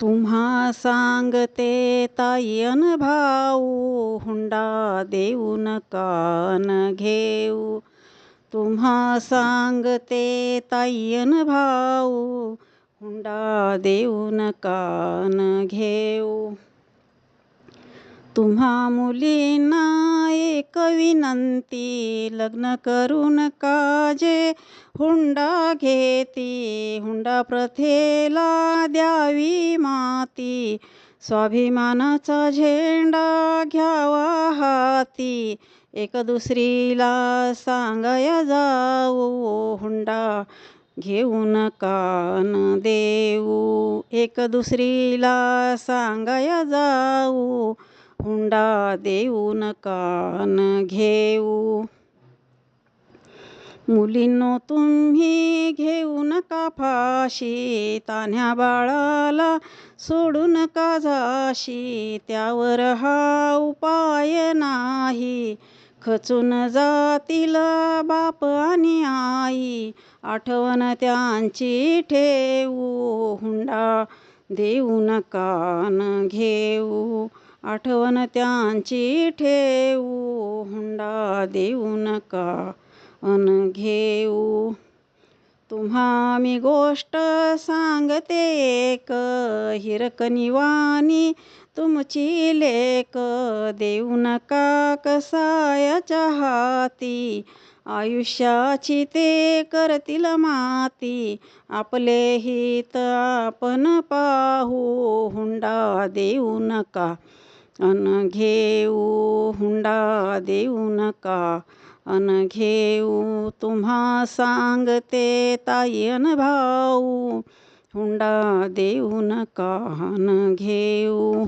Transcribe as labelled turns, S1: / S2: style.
S1: तुम्हा सांगते तायन भाऊ हुंडा देऊ कान घेऊ. तुम्हा सांगते तायन भाऊ हुंडा देऊ कान घेऊ. तुम्हा मुलींना एक विनंती लग्न करून काजे हुंडा घेती. हुंडा प्रथेला द्यावी माती. स्वाभिमानाचा झेंडा घ्यावा हाती. एक दुसरीला सांगाया जाऊ हुंडा घेऊन कान न देऊ. एक दुसरीला सांगाया जाऊ हुंडा देऊ कान घेऊ मुलींनो तुम्ही घेऊ नका फाशी तान्ह्या बाळाला सोडू नका झाशी त्यावर हा उपाय नाही खचून जातील बाप आणि आई आठवण त्यांची ठेवू हुंडा देऊ नका न घेऊ आठवण त्यांची ठेवू हुंडा देऊ नका अन घेऊ? तुम्हा मी गोष्ट सांगते एक हिरकणीवाणी तुमची लेक देऊ नका कसायाच्या हाती? आयुष्याची ते करतील माती आपले हित आपण पाहू हुंडा देऊ नका अन घेऊ हुंडा देऊ नका. अन घेऊ तुम्हा सांगते ताई अन भाऊ. हुंडा देऊ नका. अन घेऊ